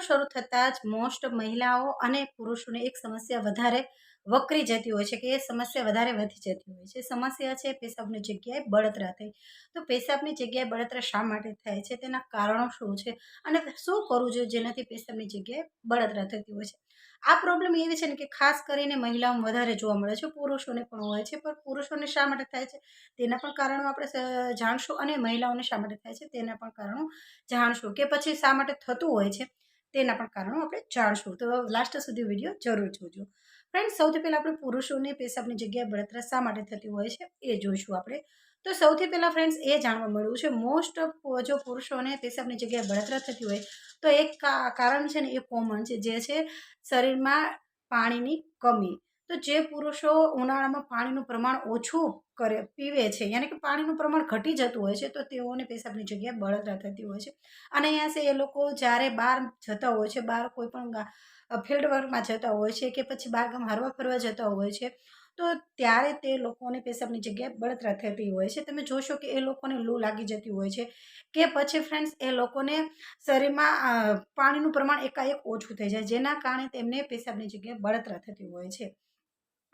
મહિનાનો શરૂ થતાં જ મોસ્ટ મહિલાઓ અને પુરુષોને એક સમસ્યા વધારે વકરી જતી હોય છે કે એ સમસ્યા વધારે વધી જતી હોય છે. સમસ્યા છે પેશાબની જગ્યાએ બળતરા થઈ. તો પેશાબની જગ્યાએ બળતરા શા માટે થાય છે? તેના કારણો શું છે? અને શું કરવું જોઈએ જેનાથી પેશાબની જગ્યાએ બળતરા થતી હોય છે? આ પ્રોબ્લેમ એવી છે ને કે ખાસ કરીને મહિલાઓમાં વધારે જોવા મળે છે. પુરુષોને પણ હોય છે, પણ પુરુષોને શા માટે થાય છે? તેના પણ કારણો આપણે જાણશું અને મહિલાઓને શા માટે થાય છે? તેના પણ કારણો જાણશું કે પછી શા માટે થતું હોય છે? તેના પણ કારણો આપણે જાણશું. તો લાસ્ટ સુધી વીડિયો જરૂર જોજો. ફ્રેન્ડ સૌથી પહેલાં આપણે પુરુષોને પેશાબની જગ્યાએ બળતરા શા માટે થતી હોય છે એ જોઈશું આપણે. તો સૌથી પહેલાં ફ્રેન્ડ્સ એ જાણવા મળ્યું છે મોસ્ટ ઓફ જો પુરુષોને પેશાબની જગ્યાએ બળતરા થતી હોય તો એક કારણ છે ને એ કોમન છે, જે છે શરીરમાં પાણીની કમી. તો જે પુરુષો ઉનાળામાં પાણીનું પ્રમાણ ઓછું કરે, પીવે છે, યાની કે પાણીનું પ્રમાણ ઘટી જતું હોય છે, તો તેઓને પેશાબની જગ્યાએ બળતરા થતી હોય છે. અને અહીંયા છે એ લોકો જ્યારે બહાર જતા હોય છે, બહાર કોઈ પણ ફિલ્ડ વર્કમાં જતા હોય છે કે પછી બહાર ગામ હરવા ફરવા જતા હોય છે, તો ત્યારે તે લોકોને પેશાબની જગ્યાએ બળતરા થતી હોય છે. તમે જોશો કે એ લોકોને લૂ લાગી જતી હોય છે કે પછી ફ્રેન્ડ્સ એ લોકોને શરીરમાં પાણીનું પ્રમાણ એકાએક ઓછું થઈ જાય, જેના કારણે તેમને પેશાબની જગ્યાએ બળતરા થતી હોય છે.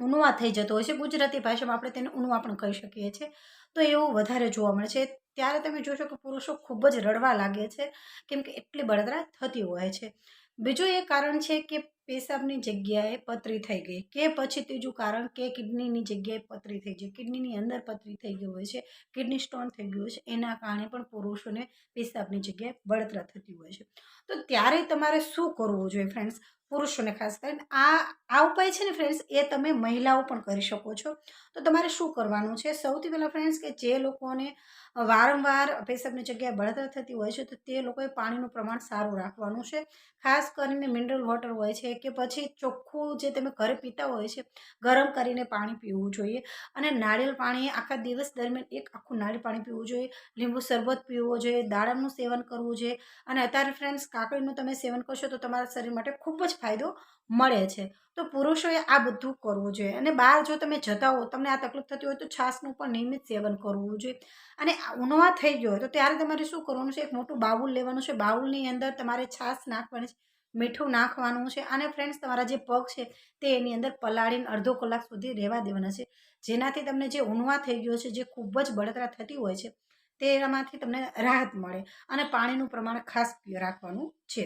ઉણવા થઈ જતો હોય છે. ગુજરાતી ભાષામાં આપણે તેને ઉણવા પણ કહી શકીએ છીએ. તો એવું વધારે જોવા મળે છે. ત્યારે તમે જોશો કે પુરુષો ખૂબ જ રડવા લાગે છે. કેમ કે એટલી બળતરા થતી હોય છે. બીજું એ કારણ છે કે પેશાબની જગ્યાએ પતરી થઈ ગઈ કે પછી ત્રીજું કારણ કે કિડનીની જગ્યાએ પતરી થઈ ગઈ. કિડનીની અંદર પતરી થઈ ગયું હોય છે, કિડની સ્ટોન થઈ ગયું છે, એના કારણે પણ પુરુષોને પેશાબની જગ્યાએ બળતરા થતી હોય છે. તો ત્યારે તમારે શું કરવું જોઈએ ફ્રેન્ડ્સ પુરુષોને ખાસ કરીને આ આ ઉપાય છે ને ફ્રેન્ડ્સ એ તમે મહિલાઓ પણ કરી શકો છો. તો તમારે શું કરવાનું છે? સૌથી પહેલાં ફ્રેન્ડ્સ કે જે લોકોને વારંવાર પેશાબની જગ્યાએ બળતરા થતી હોય છે, તો તે લોકોએ પાણીનું પ્રમાણ સારું રાખવાનું છે. ખાસ કરીને મિનરલ વોટર હોય છે કે પછી ચોખ્ખું જે તમે ઘરે પીતા હોય છે, ગરમ કરીને પાણી પીવું જોઈએ અને નાળિયેર પાણી આખા દિવસ દરમિયાન એક આખું નાળિયેર પાણી પીવું જોઈએ, લીંબુ શરબત પીવો જોઈએ દાડમનું સેવન કરવું જોઈએ અને અત્યારે ફ્રેન્ડ્સ કાકડીનું તમે સેવન કરશો તો તમારા શરીર માટે ખૂબ જ ફાયદો મળે છે. તો પુરુષોએ આ બધું કરવું જોઈએ અને બહાર જો તમે જતા હો, તમને આ તકલીફ થતી હોય તો છાશનું પણ નિયમિત સેવન કરવું જોઈએ. અને ઉણવા થઈ ગયો હોય તો ત્યારે તમારે શું કરવાનું છે, એક મોટું બાઉલ લેવાનું છે, બાઉલની અંદર તમારે છાશ નાખવાની છે. મીઠું નાખવાનું છે અને ફ્રેન્ડ્સ તમારા જે પગ છે તે એની અંદર પલાળીને અડધો કલાક સુધી રહેવા દેવાના છે. જેનાથી તમને જે ઉણવા થઈ ગયો છે, જે ખૂબ જ બળતરા થતી હોય છે તેમાંથી તમને રાહત મળે અને પાણીનું પ્રમાણ ખાસ રાખવાનું છે.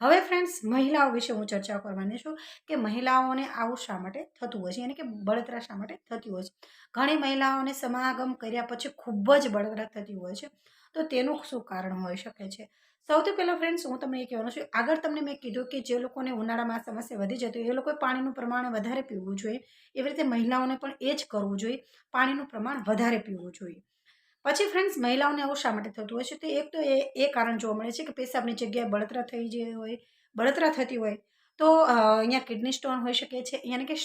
હવે ફ્રેન્ડ્સ મહિલાઓ વિશે હું ચર્ચા કરવાની છું કે મહિલાઓને આવું શા માટે થતું હોય છે? યાની કે બળતરા શા માટે થતી હોય છે? ઘણી મહિલાઓને સમાગમ કર્યા પછી ખૂબ જ બળતરા થતી હોય છે. તો તેનું શું કારણ હોઈ શકે છે? સૌથી પહેલાં ફ્રેન્ડ્સ હું તમને એ કહેવાનું છું આગળ તમને મેં કીધું કે જે લોકોને ઉનાળામાં સમસ્યા વધી જતી હોય, એ લોકોએ પાણીનું પ્રમાણ વધારે પીવું જોઈએ. એવી રીતે મહિલાઓને પણ એ જ કરવું જોઈએ, પાણીનું પ્રમાણ વધારે પીવું જોઈએ. પછી ફ્રેન્ડ્સ મહિલાઓને આવું શા માટે થતું હોય છે? તો એક તો એ એ કારણ જોવા મળે છે કે પેશાબની જગ્યાએ બળતરા થઈ જે હોય, બળતરા થતી હોય તો અહીંયા કિડની સ્ટોન હોઈ શકે છે. યાની કે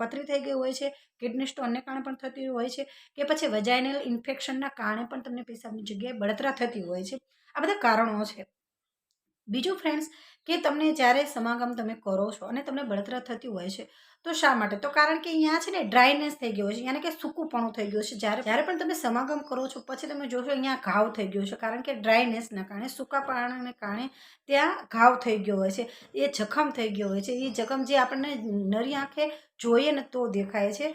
પથરી થઈ ગઈ હોય છે, કિડની સ્ટોનને કારણે પણ થતી હોય છે કે પછી વજાઇનલ ઇન્ફેક્શનના કારણે પણ તમને પેશાબની જગ્યાએ બળતરા થતી હોય છે. આ બધા કારણો છે. બીજું ફ્રેન્ડ્સ કે તમને જ્યારે સમાગમ તમે કરો છો અને તમને બળતરા થતી હોય છે, તો શા માટે? તો કારણ કે અહીંયા છે ને ડ્રાયનેસ થઈ ગયો છે, યાને કે સૂકુંપણું થઈ ગયું છે. જ્યારે જ્યારે પણ તમે સમાગમ કરો છો, પછી તમે જોશો અહીંયા ઘાવ થઈ ગયો છે, કારણ કે ડ્રાયનેસના કારણે સૂકા પાણીને કારણે ત્યાં ઘાવ થઈ ગયો હોય છે, એ જખમ થઈ ગયો હોય છે. એ જખમ જે આપણને નરી આંખે જોઈએ ને તો દેખાય છે.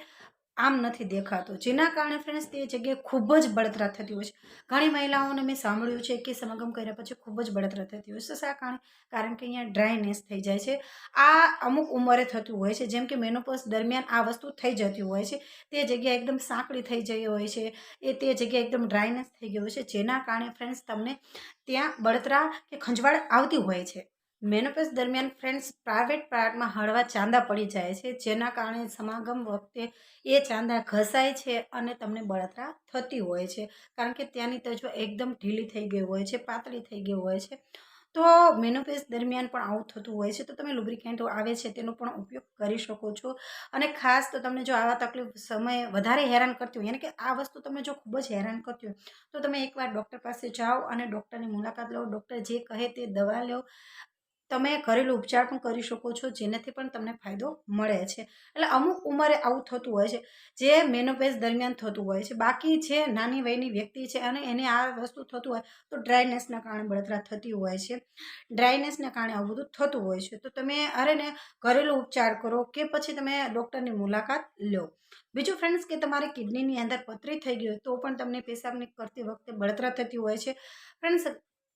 આમ નથી દેખાતો. જેના કારણે ફ્રેન્ડ્સ તે જગ્યાએ ખૂબ જ બળતરા થતી હોય છે. ઘણી મહિલાઓને મેં સાંભળ્યું છે કે સમાગમ કર્યા પછી ખૂબ જ બળતરા થતી હોય છે. શા કારણે, કારણ કે અહીંયા ડ્રાયનેસ થઈ જાય છે. આ અમુક ઉંમરે થતું હોય છે. જેમ કે મેનોપોઝ દરમિયાન આ વસ્તુ થઈ જતી હોય છે. તે જગ્યાએ એકદમ સાંકડી થઈ જઈ હોય છે. એ તે જગ્યા એકદમ ડ્રાયનેસ થઈ ગઈ હોય છે. જેના કારણે ફ્રેન્ડ્સ તમને ત્યાં બળતરા કે ખંજવાળ આવતી હોય છે. મેનોપેસ દરમિયાન ફ્રેન્ડ્સ પ્રાઇવેટ પાર્ટમાં હળવા ચાંદા પડી જાય છે, જેના કારણે સમાગમ વખતે એ ચાંદા ઘસાય છે અને તમને બળતરા થતી હોય છે. કારણ કે ત્યાંની તજવા એકદમ ઢીલી થઈ ગઈ હોય છે, પાતળી થઈ ગઈ હોય છે. તો મેનોપેસ દરમિયાન પણ આવું થતું હોય છે. તો તમે લુબ્રિકેન્ટ આવે છે તેનો પણ ઉપયોગ કરી શકો છો. અને ખાસ તો તમને જો આવા તકલીફ સમય વધારે હેરાન કરતી હોય, યાની કે આ વસ્તુ તમે જો ખૂબ જ હેરાન કરતી હોય, તો તમે એકવાર ડૉક્ટર પાસે જાઓ અને ડૉક્ટરની મુલાકાત લો. ડૉક્ટર જે કહે તે દવા લો. તમે ઘરેલું ઉપચાર પણ કરી શકો છો, જેનાથી પણ તમને ફાયદો મળે છે. એટલે અમુક ઉંમરે આવું થતું હોય છે, જે મેનોપેઝ દરમિયાન થતું હોય છે. બાકી જે નાની વયની વ્યક્તિ છે અને એને આ વસ્તુ થતું હોય, તો ડ્રાયનેસના કારણે બળતરા થતી હોય છે. ડ્રાયનેસના કારણે આવું બધું થતું હોય છે. તો તમે અરે ને ઘરેલું ઉપચાર કરો કે પછી તમે ડૉક્ટરની મુલાકાત લો. બીજું ફ્રેન્ડ્સ કે તમારી કિડનીની અંદર પથરી થઈ ગઈ હોય, તો પણ તમને પેશાબની કરતી વખતે બળતરા થતી હોય છે. ફ્રેન્ડ્સ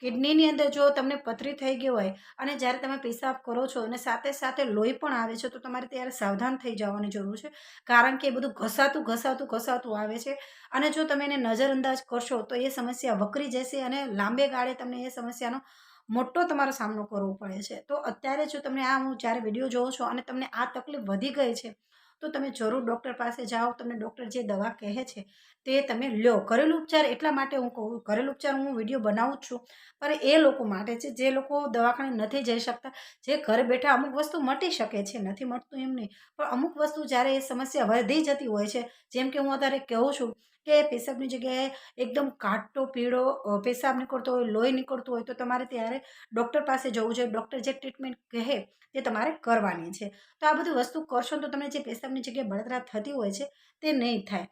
કિડનીની અંદર જો તમને પથરી થઈ ગઈ હોય અને જ્યારે તમે પેશાબ કરો છો અને સાથે સાથે લોહી પણ આવે છે, તો તમારે ત્યારે સાવધાન થઈ જવાની જરૂર છે. કારણ કે એ બધું ઘસાતું ઘસાતું ઘસાતું આવે છે અને જો તમે એને નજરઅંદાજ કરશો, તો એ સમસ્યા વકરી જશે અને લાંબે ગાળે તમને એ સમસ્યાનો મોટો તમારો સામનો કરવો પડે છે. તો અત્યારે જો તમને આ હું જ્યારે વીડિયો જોઉં છો અને તમને આ તકલીફ વધી ગઈ છે તો તમે જરૂર ડૉક્ટર પાસે જાઓ, તમને ડૉક્ટર જે દવા કહે છે તે તમે લો ઘરેલું ઉપચાર એટલા માટે હું કહું, ઘરેલું ઉપચાર હું વીડિયો બનાવું છું, પણ એ લોકો માટે છે, જે લોકો દવાખાને નથી જઈ શકતા, જે ઘરે બેઠા અમુક વસ્તુ મટી શકે છે, નથી મટતું એમ નહીં, પણ અમુક વસ્તુ જ્યારે એ સમસ્યા વધી જતી હોય છે, જેમ કે હું અત્યારે કહું છું કે પેશાબની જગ્યાએ એકદમ કાટો પીળો પેશાબ નીકળતો હોય, લોહી નીકળતું હોય, તો તમારે ત્યારે ડૉક્ટર પાસે જવું જોઈએ. ડૉક્ટર જે ટ્રીટમેન્ટ કહે તે તમારે કરવાની છે. તો આ બધી વસ્તુ કરશો તો તમને જે પેશાબની જગ્યાએ બળતરા થતી હોય છે તે નહીં થાય.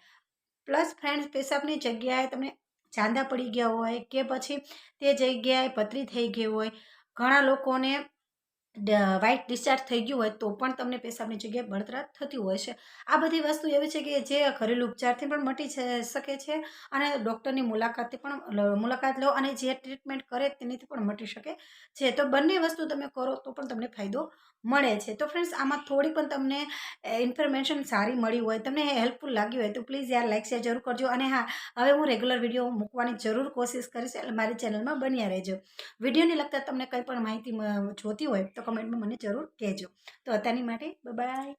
પ્લસ ફ્રેન્ડ્સ, પેશાબની જગ્યાએ તમને ચાંદા પડી ગયા હોય કે પછી તે જગ્યાએ પતરી થઈ ગઈ હોય, ઘણા લોકોને વ્હાઇટ ડિસ્ચાર્જ થઈ ગયું હોય તો પણ તમને પેશાબની જગ્યાએ બળતરા થતી હોય છે. આ બધી વસ્તુ એવી છે કે જે ઘરેલું ઉપચારથી પણ મટી શકે છે અને ડૉક્ટરની મુલાકાતથી પણ મુલાકાત લો અને જે ટ્રીટમેન્ટ કરે તેનીથી પણ મટી શકે છે. તો બંને વસ્તુ તમે કરો તો પણ તમને ફાયદો મળે છે. તો ફ્રેન્ડ્સ આમાં થોડી પણ તમને ઇન્ફોર્મેશન સારી મળી હોય, તમને હેલ્પફુલ લાગી હોય તો પ્લીઝ યાર લાઈક શેર જરૂર કરજો. અને હા, હવે હું રેગ્યુલર વીડિયો મૂકવાની જરૂર કોશિશ કરીશ. એટલે મારી ચેનલમાં બન્યા રહેજો. વિડીયોને લગતા તમને કંઈ પણ માહિતી જોતી હોય તો કમેન્ટમાં મને જરૂર કહેજો. તો અત્યારની માટે બાય